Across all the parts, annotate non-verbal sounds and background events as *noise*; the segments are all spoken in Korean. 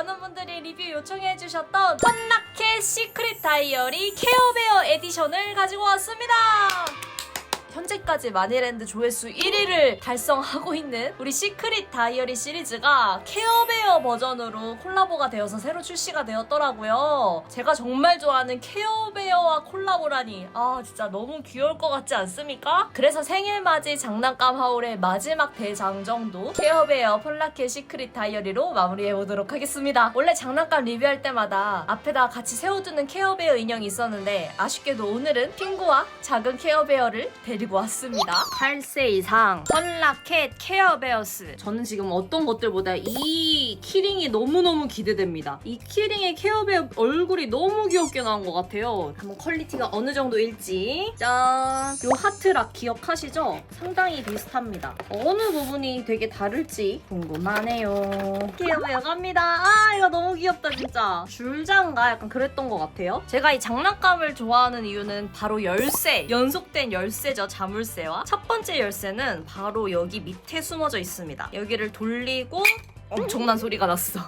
많은 분들이 리뷰 요청해주셨던 펀라켓 시크릿 다이어리 케어베어 에디션을 가지고 왔습니다. 현재까지 마니랜드 조회수 1위를 달성하고 있는 우리 시크릿 다이어리 시리즈가 케어베어 버전으로 콜라보가 되어서 새로 출시가 되었더라고요. 제가 정말 좋아하는 케어베어와 콜라보라니 아 진짜 너무 귀여울 것 같지 않습니까? 그래서 생일맞이 장난감 하울의 마지막 대장 정도 케어베어 폴라켓 시크릿 다이어리로 마무리해보도록 하겠습니다. 원래 장난감 리뷰할 때마다 앞에다 같이 세워두는 케어베어 인형이 있었는데 아쉽게도 오늘은 핑구와 작은 케어베어를 데리고 왔습니다. 8세 이상 펀라켓 케어베어스. 저는 지금 어떤 것들보다 이 키링이 너무너무 기대됩니다. 이 키링의 케어베어 얼굴이 너무 귀엽게 나온 것 같아요. 한번 퀄리티가 어느 정도일지. 짠! 요 하트락 기억하시죠? 상당히 비슷합니다. 어느 부분이 되게 다를지 궁금하네요. 케어베어 갑니다. 아, 이거 너무 귀엽다, 진짜. 줄자인가? 약간 그랬던 것 같아요. 제가 이 장난감을 좋아하는 이유는 바로 열쇠. 연속된 열쇠죠, 자물쇠와. 첫 번째 열쇠는 바로 여기 밑에 숨어져 있습니다. 여기를 돌리고 엄청난 소리가 났어.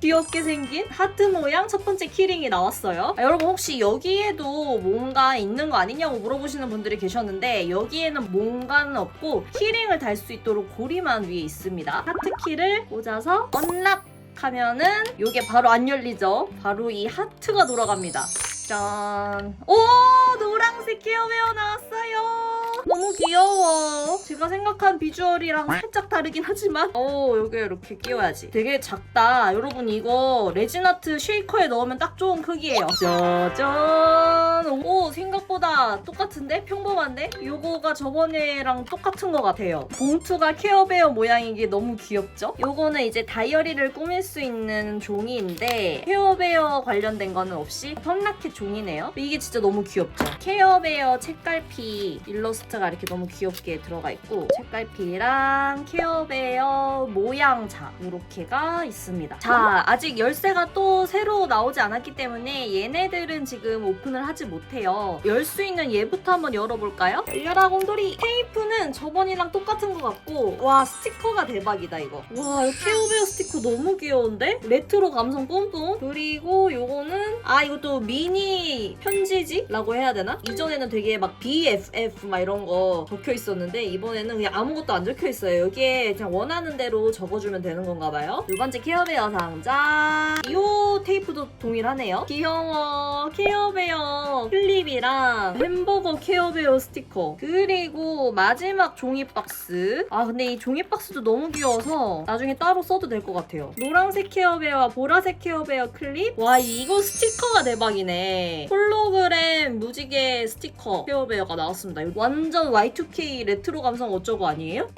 귀엽게 생긴 하트 모양 첫 번째 키링이 나왔어요. 아, 여러분 혹시 여기에도 뭔가 있는 거 아니냐고 물어보시는 분들이 계셨는데 여기에는 뭔가는 없고 키링을 달 수 있도록 고리만 위에 있습니다. 하트 키를 꽂아서 언락 하면은 이게 바로 안 열리죠. 바로 이 하트가 돌아갑니다. 짠. 오 노란색 케어웨어 나왔어요. 너무 귀여워. 제가 생각한 비주얼이랑 살짝 다르긴 하지만 오 여기 이렇게 끼워야지. 되게 작다. 여러분 이거 레진아트 쉐이커에 넣으면 딱 좋은 크기예요. 짜잔. 오 생각보다 똑같은데 평범한데 요거가 저번에랑 똑같은 것 같아요. 봉투가 케어베어 모양인 게 너무 귀엽죠? 요거는 이제 다이어리를 꾸밀 수 있는 종이인데 케어베어 관련된 거는 없이 펀라켓 종이네요. 이게 진짜 너무 귀엽죠? 케어베어 책갈피 일러스트 가 이렇게 너무 귀엽게 들어가 있고 책갈피랑 케어베어 모양자 이렇게가 있습니다. 자 아직 열쇠가 또 새로 나오지 않았기 때문에 얘네들은 지금 오픈을 하지 못해요. 열 수 있는 얘부터 한번 열어볼까요? 열려라 곰돌이 테이프는 저번이랑 똑같은 것 같고 와 스티커가 대박이다 이거 와 케어베어 스티커 너무 귀여운데? 레트로 감성 뿜뿜 그리고 요거는 아 이것도 미니 편지지라고 해야 되나? 이전에는 되게 막 BFF 막 이런 거 적혀 있었는데 이번에는 그냥 아무것도 안 적혀 있어요. 여기에 그냥 원하는 대로 적어주면 되는 건가 봐요. 두 번째 케어베어 상자. 이 테이프도 동일하네요. 귀여워. 케어베어. 클립이랑 햄버거 케어베어 스티커. 그리고 마지막 종이 박스. 아 근데 이 종이 박스도 너무 귀여워서 나중에 따로 써도 될 것 같아요. 노란색 케어베어와 보라색 케어베어 클립. 와 이거 스티커가 대박이네. 홀로그램 무지개 스티커 케어베어가 나왔습니다. 이거 완전 Y2K 레트로 감성 어쩌고 아니에요?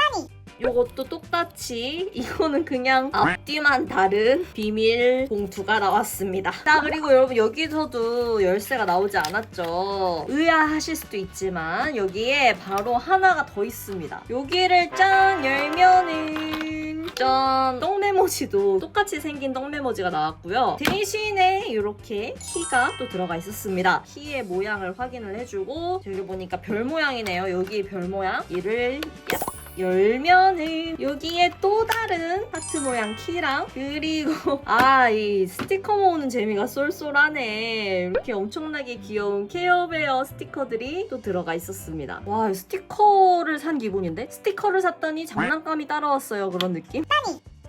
요것도 똑같이 이거는 그냥 앞뒤만 다른 비밀 봉투가 나왔습니다. 자 그리고 여러분 여기서도 열쇠가 나오지 않았죠. 의아하실 수도 있지만 여기에 바로 하나가 더 있습니다. 여기를 짠 열면은 짠 똥 메모지도 똑같이 생긴 똥메모지가 나왔고요. 대신에 이렇게 키가 또 들어가 있었습니다. 키의 모양을 확인을 해주고 여기 보니까 별 모양이네요. 여기 별 모양. 이를 얍 열면은 여기에 또 다른 하트 모양 키랑 그리고 *laughs* 아 이 스티커 모으는 재미가 쏠쏠하네. 이렇게 엄청나게 귀여운 케어베어 스티커들이 또 들어가 있었습니다. 와이 스티커를 산 기분인데? 스티커를 샀더니 장난감이 따라왔어요. 그런 느낌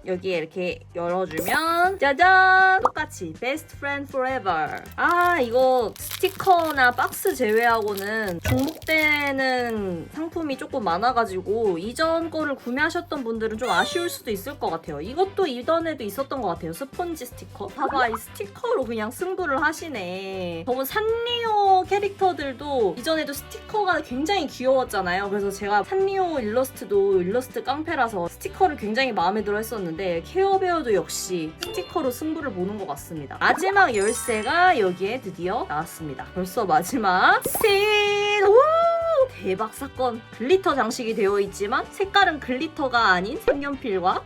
여기에 이렇게 열어주면 짜잔! 똑같이 Best Friend Forever. 아 이거 스티커나 박스 제외하고는 중복되는 상품이 조금 많아가지고 이전 거를 구매하셨던 분들은 좀 아쉬울 수도 있을 것 같아요. 이것도 이전에도 있었던 것 같아요. 스펀지 스티커. 봐봐 이 스티커로 그냥 승부를 하시네. 저번 산리오 캐릭터들도 이전에도 스티커가 굉장히 귀여웠잖아요. 그래서 제가 산리오 일러스트도 일러스트 깡패라서 스티커를 굉장히 마음에 들어 했었는데 케어베어도 역시 스티커로 승부를 보는 것 같습니다. 마지막 열쇠가 여기에 드디어 나왔습니다. 벌써 마지막 셋! 오! 대박 사건! 글리터 장식이 되어 있지만 색깔은 글리터가 아닌 색연필과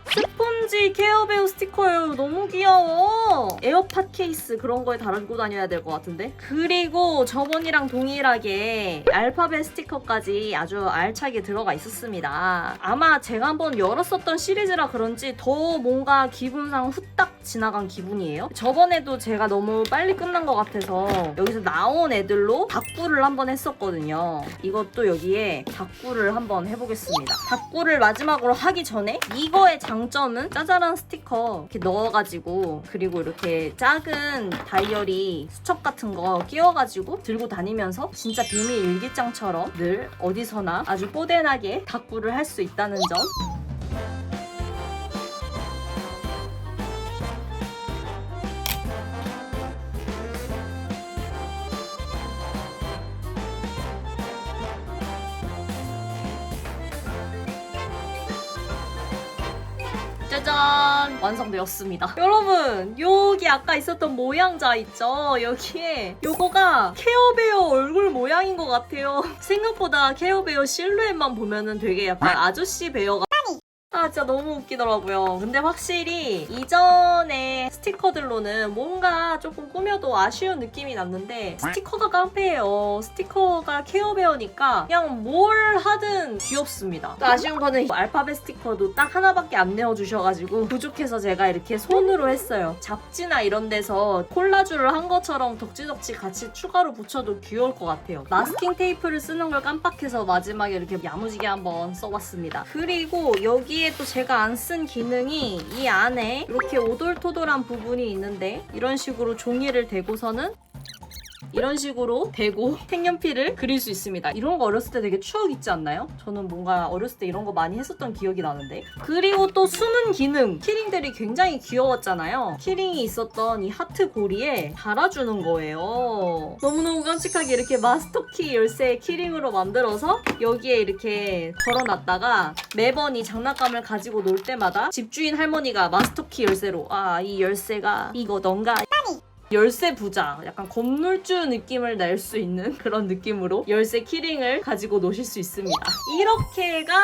누룽지 케어베어 스티커예요. 너무 귀여워. 에어팟 케이스 그런 거에 달고 다녀야 될 것 같은데. 그리고 저번이랑 동일하게 알파벳 스티커까지 아주 알차게 들어가 있었습니다. 아마 제가 한번 열었었던 시리즈라 그런지 더 뭔가 기분상 후딱 지나간 기분이에요. 저번에도 제가 너무 빨리 끝난 것 같아서 여기서 나온 애들로 다꾸를 한번 했었거든요. 이것도 여기에 다꾸를 한번 해보겠습니다. 다꾸를 마지막으로 하기 전에 이거의 장점은 짜잘한 스티커 이렇게 넣어가지고 그리고 이렇게 작은 다이어리 수첩 같은 거 끼워가지고 들고 다니면서 진짜 비밀 일기장처럼 늘 어디서나 아주 뽀대나게 다꾸를 할 수 있다는 점. 짜잔 완성되었습니다. 여러분 여기 아까 있었던 모양자 있죠? 여기에 요거가 케어베어 얼굴 모양인 것 같아요. *laughs* 생각보다 케어베어 실루엣만 보면은 되게 약간 아저씨 베어가 아 진짜 너무 웃기더라고요. 근데 확실히 이전의 스티커들로는 뭔가 조금 꾸며도 아쉬운 느낌이 났는데 스티커가 깡패예요. 스티커가 케어베어니까 그냥 뭘 하든 귀엽습니다. 또 아쉬운 거는 알파벳 스티커도 딱 하나밖에 안 내어주셔가지고 부족해서 제가 이렇게 손으로 했어요. 잡지나 이런 데서 콜라주를 한 것처럼 덕지덕지 같이 추가로 붙여도 귀여울 것 같아요. 마스킹 테이프를 쓰는 걸 깜빡해서 마지막에 이렇게 야무지게 한번 써봤습니다. 그리고 여기에 또 제가 안 쓴 기능이 이 안에 이렇게 오돌토돌한 부분이 있는데 이런 식으로 종이를 대고서는 이런 식으로 대고 *laughs* 색연필을 그릴 수 있습니다. 이런 거 어렸을 때 되게 추억 있지 않나요? 저는 뭔가 어렸을 때 이런 거 많이 했었던 기억이 나는데. 그리고 또 숨은 기능. 키링들이 굉장히 귀여웠잖아요. 키링이 있었던 이 하트 고리에 달아주는 거예요. 너무너무 깜찍하게 이렇게 마스터키 열쇠 키링으로 만들어서 여기에 이렇게 걸어놨다가 매번 이 장난감을 가지고 놀 때마다 집주인 할머니가 마스터키 열쇠로 아, 이 열쇠가 이거던가 열쇠 부자, 약간 건물주 느낌을 낼 수 있는 *laughs* 그런 느낌으로 열쇠 키링을 가지고 노실 수 있습니다. 이렇게가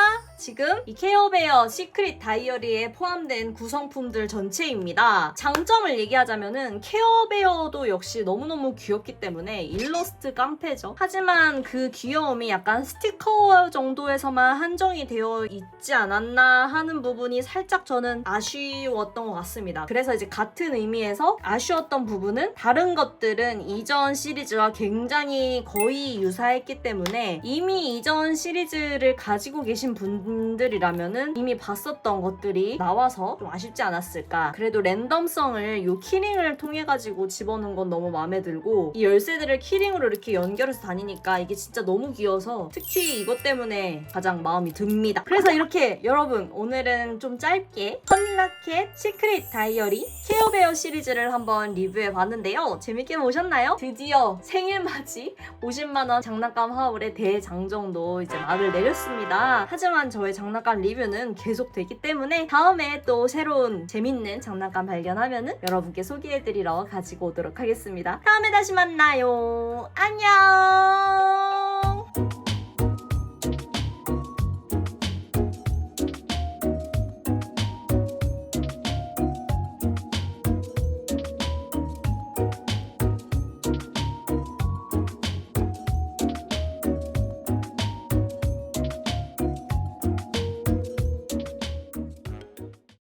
지금 이 케어베어 시크릿 다이어리에 포함된 구성품들 전체입니다. 장점을 얘기하자면은 케어베어도 역시 너무너무 귀엽기 때문에 일러스트 깡패죠. 하지만 그 귀여움이 약간 스티커 정도에서만 한정이 되어 있지 않았나 하는 부분이 살짝 저는 아쉬웠던 것 같습니다. 그래서 이제 같은 의미에서 아쉬웠던 부분은 다른 것들은 이전 시리즈와 굉장히 거의 유사했기 때문에 이미 이전 시리즈를 가지고 계신 분 들이라면은 이미 봤었던 것들이 나와서 좀 아쉽지 않았을까. 그래도 랜덤성을 요 키링을 통해 가지고 집어넣은 건 너무 마음에 들고 이 열쇠들을 키링으로 이렇게 연결해서 다니니까 이게 진짜 너무 귀여워서 특히 이것 때문에 가장 마음이 듭니다. 그래서 이렇게 여러분 오늘은 좀 짧게 펀라켓 시크릿 다이어리 케어베어 시리즈를 한번 리뷰해 봤는데요. 재밌게 보셨나요? 드디어 생일 맞이 50만 원 장난감 하울의 대장정도 이제 막을 내렸습니다. 하지만 저의 장난감 리뷰는 계속되기 때문에 다음에 또 새로운 재밌는 장난감 발견하면은 여러분께 소개해드리러 가지고 오도록 하겠습니다. 다음에 다시 만나요. 안녕!